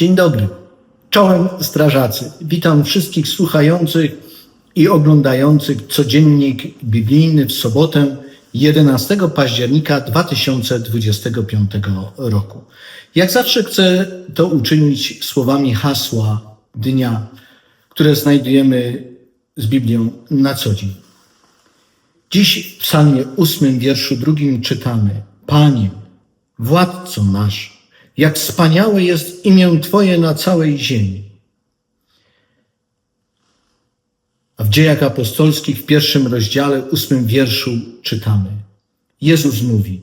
Dzień dobry. Czołem strażacy. Witam wszystkich słuchających i oglądających codziennik biblijny w sobotę 11 października 2025 roku. Jak zawsze chcę to uczynić słowami hasła dnia, które znajdujemy z Biblią na co dzień. Dziś w psalmie ósmym, wierszu drugim czytamy Panie, władco nasz, jak wspaniałe jest imię Twoje na całej ziemi. A w dziejach apostolskich w pierwszym rozdziale, ósmym wierszu czytamy. Jezus mówi,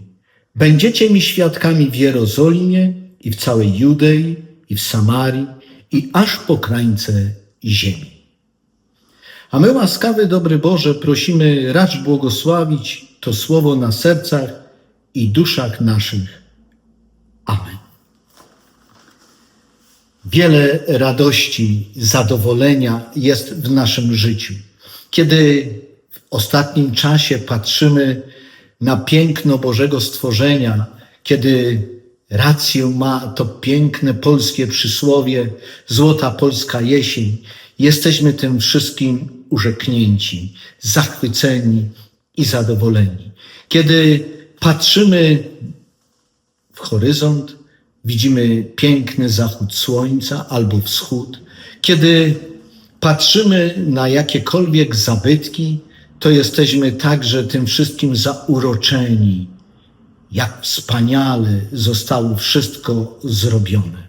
będziecie mi świadkami w Jerozolimie i w całej Judei i w Samarii i aż po krańce ziemi. A my łaskawy, dobry Boże, prosimy racz błogosławić to słowo na sercach i duszach naszych. Wiele radości, zadowolenia jest w naszym życiu. Kiedy w ostatnim czasie patrzymy na piękno Bożego stworzenia, kiedy rację ma to piękne polskie przysłowie, złota polska jesień, jesteśmy tym wszystkim urzeknięci, zachwyceni i zadowoleni. Kiedy patrzymy w horyzont, widzimy piękny zachód słońca albo wschód. Kiedy patrzymy na jakiekolwiek zabytki, to jesteśmy także tym wszystkim zauroczeni, jak wspaniale zostało wszystko zrobione.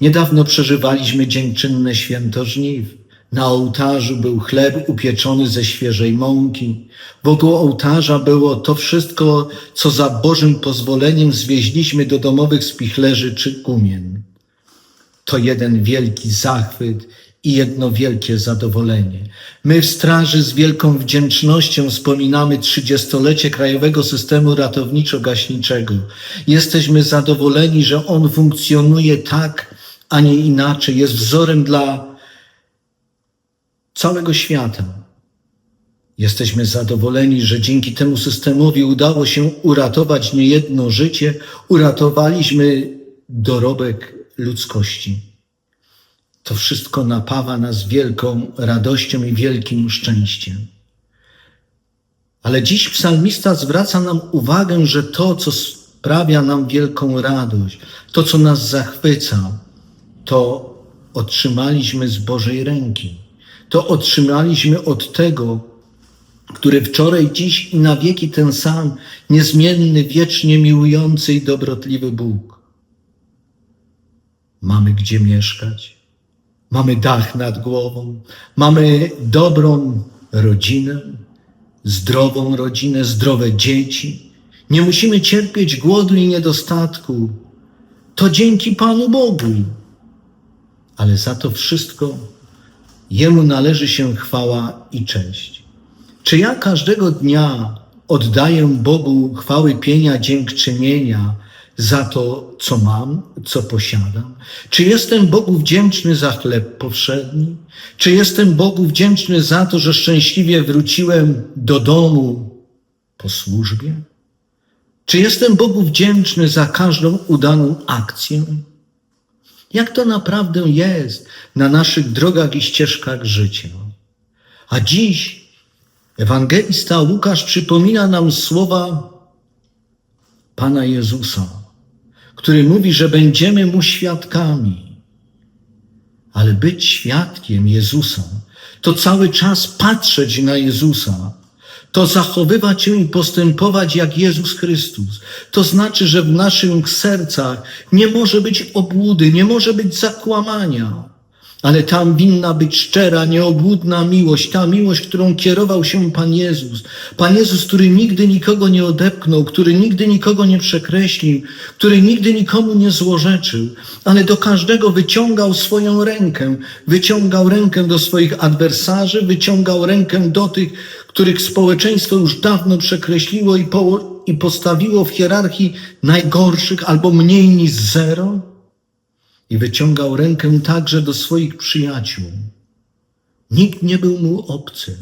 Niedawno przeżywaliśmy dziękczynne święto żniw. Na ołtarzu był chleb upieczony ze świeżej mąki. Wokół ołtarza było to wszystko, co za Bożym pozwoleniem zwieźliśmy do domowych spichlerzy czy gumien. To jeden wielki zachwyt i jedno wielkie zadowolenie. My w straży z wielką wdzięcznością wspominamy trzydziestolecie Krajowego Systemu Ratowniczo-Gaśniczego. Jesteśmy zadowoleni, że on funkcjonuje tak, a nie inaczej. Jest wzorem dla całego świata. Jesteśmy zadowoleni, że dzięki temu systemowi udało się uratować niejedno życie, uratowaliśmy dorobek ludzkości. To wszystko napawa nas wielką radością i wielkim szczęściem. Ale dziś psalmista zwraca nam uwagę, że to, co sprawia nam wielką radość, to, co nas zachwyca, to otrzymaliśmy z Bożej ręki. To otrzymaliśmy od tego, który wczoraj, dziś i na wieki ten sam, niezmienny, wiecznie miłujący i dobrotliwy Bóg. Mamy gdzie mieszkać, mamy dach nad głową, mamy dobrą rodzinę, zdrową rodzinę, zdrowe dzieci. Nie musimy cierpieć głodu i niedostatku. To dzięki Panu Bogu. Ale za to wszystko Jemu należy się chwała i cześć. Czy ja każdego dnia oddaję Bogu chwały, pienia, dziękczynienia za to, co mam, co posiadam? Czy jestem Bogu wdzięczny za chleb powszedni? Czy jestem Bogu wdzięczny za to, że szczęśliwie wróciłem do domu po służbie? Czy jestem Bogu wdzięczny za każdą udaną akcję? Jak to naprawdę jest na naszych drogach i ścieżkach życia? A dziś ewangelista Łukasz przypomina nam słowa Pana Jezusa, który mówi, że będziemy Mu świadkami. Ale być świadkiem Jezusa to cały czas patrzeć na Jezusa, to zachowywać się i postępować jak Jezus Chrystus. To znaczy, że w naszych sercach nie może być obłudy, nie może być zakłamania. Ale tam winna być szczera, nieobłudna miłość, ta miłość, którą kierował się Pan Jezus. Pan Jezus, który nigdy nikogo nie odepchnął, który nigdy nikogo nie przekreślił, który nigdy nikomu nie złorzeczył, ale do każdego wyciągał swoją rękę. Wyciągał rękę do swoich adwersarzy, wyciągał rękę do tych, których społeczeństwo już dawno przekreśliło i, po, i postawiło w hierarchii najgorszych albo mniej niż zero i wyciągał rękę także do swoich przyjaciół. Nikt nie był mu obcy.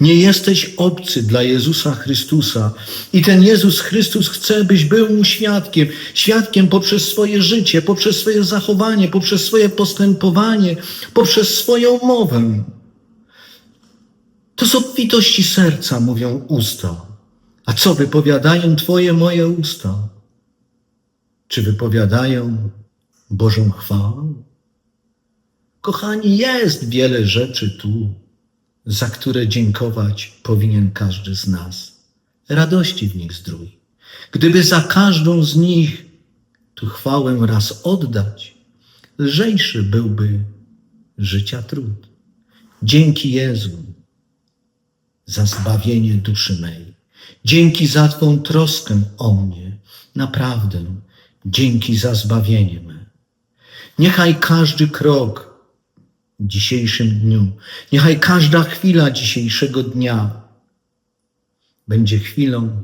Nie jesteś obcy dla Jezusa Chrystusa. I ten Jezus Chrystus chce, byś był mu świadkiem. Świadkiem poprzez swoje życie, poprzez swoje zachowanie, poprzez swoje postępowanie, poprzez swoją mowę. To z obfitości serca mówią usta. A co wypowiadają Twoje moje usta? Czy wypowiadają Bożą chwałę? Kochani, jest wiele rzeczy tu, za które dziękować powinien każdy z nas. Radości w nich zdrój. Gdyby za każdą z nich tu chwałę raz oddać, lżejszy byłby życia trud. Dzięki Jezu za zbawienie duszy mej. Dzięki za Twą troskę o mnie. Naprawdę, dzięki za zbawienie me. Niechaj każdy krok w dzisiejszym dniu, niechaj każda chwila dzisiejszego dnia będzie chwilą,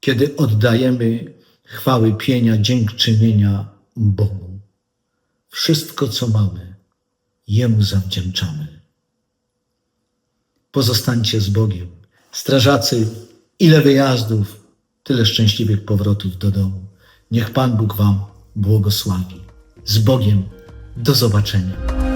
kiedy oddajemy chwały pienia, dziękczynienia Bogu. Wszystko, co mamy, Jemu zawdzięczamy. Pozostańcie z Bogiem. Strażacy, ile wyjazdów, tyle szczęśliwych powrotów do domu. Niech Pan Bóg Wam błogosławi. Z Bogiem. Do zobaczenia.